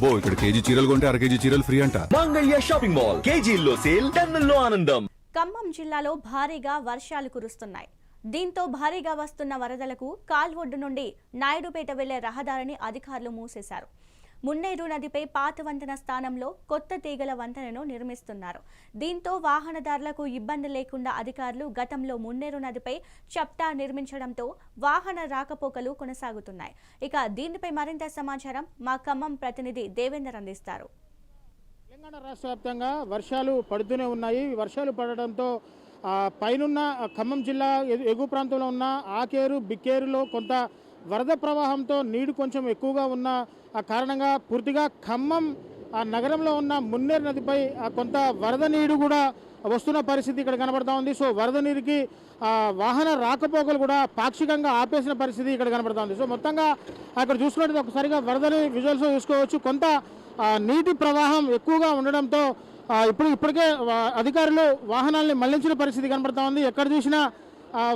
అబ్బో ఇక్కడ కేజీ చీరలు కొంటే అర కేజీ చీరలు ఫ్రీ అంట. Mangalya shopping mall. కేజీల్లో సేల్ టన్నుల్లో ఆనందం. ఖమ్మం జిల్లాలో భారీగా వర్షాలు కురుస్తున్నాయి. దీంతో భారీగా వస్తున్న వరదలకు కాల్వొడ్డు నుండి నాయుడుపేట వెళ్ళే రహదారిని అధికారులు మూసేశారు. మున్నేరు నదిపై పాత వంతెన స్థానంలో కొత్త తీగల వంతెనను నిర్మిస్తున్నారు. దీంతో వాహనదారులకు ఇబ్బంది లేకుండా అధికారులు గతంలో మున్నేరు నదిపై చప్టా నిర్మించడంతో వాహన రాకపోకలు కొనసాగుతున్నాయి. ఇక దీనిపై మరింత సమాచారం మా ఖమ్మం ప్రతినిధి దేవేందర్ అందిస్తారు. తెలంగాణ రాష్ట్ర వ్యాప్తంగా వర్షాలు పడుతూనే ఉన్నాయి. వర్షాలు పడడంతో పైనున్న ఖమ్మం జిల్లా ఎగువ ప్రాంతంలో ఉన్న ఆకేరు బిక్కేరులో కొంత వరద ప్రవాహంతో నీరు కొంచెం ఎక్కువగా ఉన్న ఆ కారణంగా పూర్తిగా ఖమ్మం ఆ నగరంలో ఉన్న మున్నేరు నదిపై ఆ, కొంత వరద నీరు కూడా వస్తున్న పరిస్థితి ఇక్కడ కనబడతా ఉంది. సో వరద నీరుకి వాహన రాకపోకలు కూడా పాక్షికంగా ఆపేసిన పరిస్థితి ఇక్కడ కనబడతా ఉంది. సో మొత్తంగా అక్కడ చూసుకున్నట్టు ఒకసారిగా వరదని విజువల్స్ చూసుకోవచ్చు. కొంత నీటి ప్రవాహం ఎక్కువగా ఉండడంతో ఇప్పుడు ఇప్పటికే అధికారులు వాహనాల్ని మళ్ళించిన పరిస్థితి కనబడతా ఉంది. ఎక్కడ చూసినా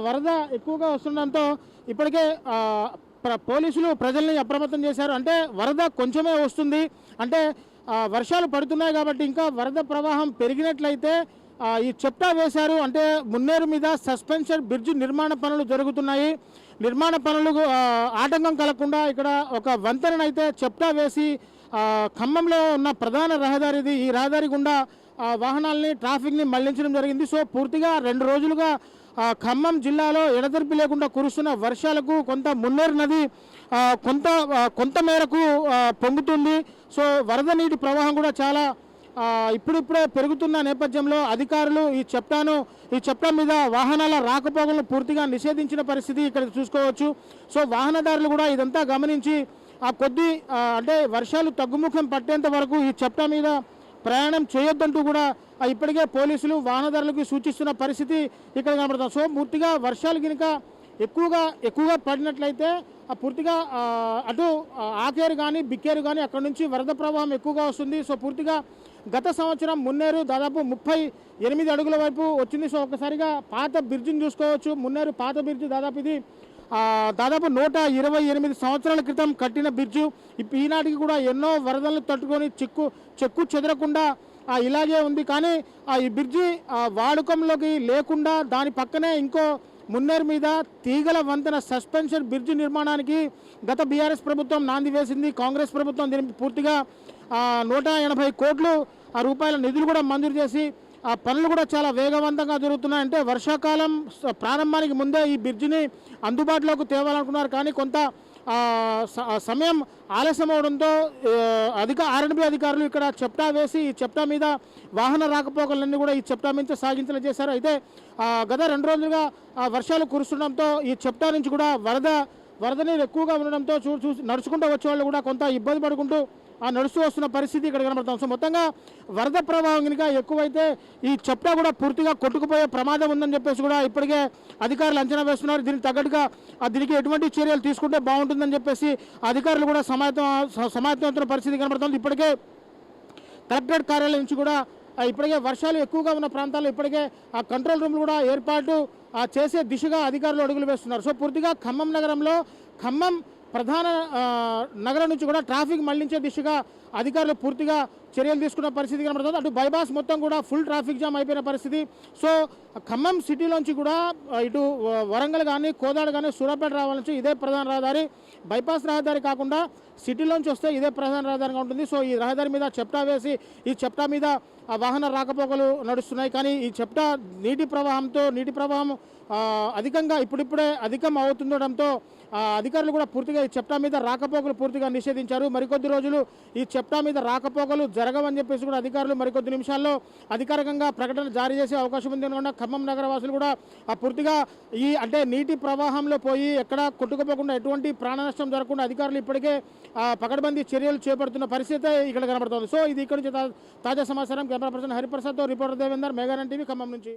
వరద ఎక్కువగా వస్తుండడంతో ఇప్పటికే పోలీసులు ప్రజల్ని అప్రమత్తం చేశారు. అంటే వరద కొంచెమే వస్తుంది. అంటే వర్షాలు పడుతున్నాయి కాబట్టి ఇంకా వరద ప్రవాహం పెరిగినట్లయితే ఈ చెప్టా వేశారు. అంటే మున్నేరు మీద సస్పెన్షన్ బ్రిడ్జ్ నిర్మాణ పనులు జరుగుతున్నాయి. నిర్మాణ పనులు ఆటంకం కలగకుండా ఇక్కడ ఒక వంతెననైతే చెప్టా వేసి ఖమ్మంలో ఉన్న ప్రధాన రహదారిది ఈ రహదారి గుండా వాహనాల్ని ట్రాఫిక్ని మళ్ళించడం జరిగింది. సో పూర్తిగా రెండు రోజులుగా ఖమ్మం జిల్లాలో ఎడతెరిపి లేకుండా కురుస్తున్న వర్షాలకు కొంత మున్నేరు నది కొంత కొంత మేరకు పొంగుతుంది. సో వరద నీటి ప్రవాహం కూడా చాలా ఇప్పుడిప్పుడే పెరుగుతున్న నేపథ్యంలో అధికారులు ఈ చెప్టాను ఈ చెప్టా మీద వాహనాల రాకపోకలను పూర్తిగా నిషేధించిన పరిస్థితి ఇక్కడ చూసుకోవచ్చు. సో వాహనదారులు కూడా ఇదంతా గమనించి ఆ కొద్ది అంటే వర్షాలు తగ్గుముఖం పట్టేంత వరకు ఈ చెప్టా మీద ప్రయాణం చేయొద్దంటూ కూడా ఇప్పటికే పోలీసులు వాహనదారులకు సూచిస్తున్న పరిస్థితి ఇక్కడ కనబడుతుంది. సో పూర్తిగా వర్షాలు కనుక ఎక్కువగా ఎక్కువగా పడినట్లయితే ఆ పూర్తిగా అటు ఆకేరు కానీ బిక్కేరు కానీ అక్కడ నుంచి వరద ప్రవాహం ఎక్కువగా వస్తుంది. సో పూర్తిగా గత సంవత్సరం మున్నేరు దాదాపు ముప్పై ఎనిమిది అడుగుల వైపు వచ్చింది. సో ఒకసారిగా పాత బ్రిడ్జిని చూసుకోవచ్చు. మున్నేరు పాత బ్రిడ్జి దాదాపు ఇది దాదాపు నూట ఇరవై ఎనిమిది సంవత్సరాల క్రితం కట్టిన బ్రిడ్జు ఈనాటికి కూడా ఎన్నో వరదలను తట్టుకొని చెక్కు చెక్కు చెదరకుండా ఇలాగే ఉంది. కానీ ఆ, ఈ బ్రిడ్జి వాడుకంలోకి లేకుండా దాని పక్కనే ఇంకో మున్నేరు మీద తీగల వంతెన సస్పెన్షన్ బ్రిడ్జి నిర్మాణానికి గత బీఆర్ఎస్ ప్రభుత్వం నాంది వేసింది. కాంగ్రెస్ ప్రభుత్వం దీనికి పూర్తిగా నూట ఎనభై కోట్లు ఆ రూపాయల నిధులు కూడా మంజూరు చేసి ఆ పనులు కూడా చాలా వేగవంతంగా జరుగుతున్నాయి అంటే వర్షాకాలం ప్రారంభానికి ముందే ఈ బ్రిడ్జిని అందుబాటులోకి తేవాలనుకున్నారు. కానీ కొంత స- సమయం ఆలస్యం అవడంతో అధిక ఆర్ఎండ్బి అధికారులు ఇక్కడ చెప్టా వేసి ఈ చెప్టా మీద వాహన రాకపోకలన్నీ కూడా ఈ చెప్టా నుంచి సాగించేలా చేశారు. అయితే గత రెండు రోజులుగా వర్షాలు కురుస్తుండడంతో ఈ చెప్టా నుంచి కూడా వరద వరద నీరు ఎక్కువగా ఉండడంతో చూ చూసి నడుచుకుంటూ వచ్చే వాళ్ళు కూడా కొంత ఇబ్బంది పడుకుంటూ నడుస్తూ వస్తున్న పరిస్థితి ఇక్కడ కనబడతాం సో మొత్తంగా వరద ప్రభావం కనుక ఎక్కువైతే ఈ చెప్టా కూడా పూర్తిగా కొట్టుకుపోయే ప్రమాదం ఉందని చెప్పేసి కూడా ఇప్పటికే అధికారులు అంచనా వేస్తున్నారు. దీనికి తగ్గట్టుగా ఆ దీనికి ఎటువంటి చర్యలు తీసుకుంటే బాగుంటుందని చెప్పేసి అధికారులు కూడా సమాయత్తం స- సమాయత్తమవుతున్న పరిస్థితి కనబడుతుంది. ఇప్పటికే కలెక్టరేట్ కార్యాలయం నుంచి కూడా ఇప్పటికే వర్షాలు ఎక్కువగా ఉన్న ప్రాంతాల్లో ఇప్పటికే ఆ కంట్రోల్ రూమ్లు కూడా ఏర్పాటు ఆ, చేసే దిశగా అధికారులు అడుగులు వేస్తున్నారు. సో పూర్తిగా ఖమ్మం నగరంలో ఖమ్మం ప్రధాన నగరం నుంచి కూడా ట్రాఫిక్ మళ్ళించే దిశగా అధికారులు పూర్తిగా చర్యలు తీసుకున్న పరిస్థితి కనబడుతుంది. అటు బైపాస్ మొత్తం కూడా ఫుల్ ట్రాఫిక్ జామ్ అయిపోయిన పరిస్థితి. సో ఖమ్మం సిటీలోంచి కూడా ఇటు వ- వరంగల్ కానీ కోదాడు కానీ సూర్యాపేట రావాలని ఇదే ప్రధాన రహదారి. బైపాస్ రహదారి కాకుండా సిటీలోంచి వస్తే ఇదే ప్రధాన రహదారిగా ఉంటుంది. సో ఈ రహదారి మీద చెప్టా వేసి ఈ చెప్టా మీద వాహన రాకపోకలు నడుస్తున్నాయి. కానీ ఈ చెప్టా నీటి ప్రవాహంతో నీటి ప్రవాహం అధికంగా ఇప్పుడిప్పుడే అధికం అవుతుండడంతో అధికారులు కూడా పూర్తిగా ఈ చెప్టా మీద రాకపోకలు పూర్తిగా నిషేధించారు. మరికొద్ది రోజులు ఈ చెప్టా మీద రాకపోకలు జరగవని చెప్పేసి కూడా అధికారులు మరికొద్ది నిమిషాల్లో అధికారికంగా ప్రకటన జారీ చేసే అవకాశం ఉంది. అనుకుండా ఖమ్మం నగరవాసులు కూడా పూర్తిగా ఈ అంటే నీటి ప్రవాహంలో పోయి ఎక్కడ కొట్టుకుపోకుండా ఎటువంటి ప్రాణ నష్టం జరగకుండా అధికారులు ఇప్పటికే పకడ్బందీ చర్యలు చేపడుతున్న పరిస్థితి ఇక్కడ కనబడుతుంది. సో ఇది ఇక్కడ నుంచి తాజా సమాచారం. కెమెరా పర్సన్ హరిప్రసాద్తో రిపోర్టర్ దేవేందర్ మెగారన్ టీవీ ఖమ్మం నుంచి.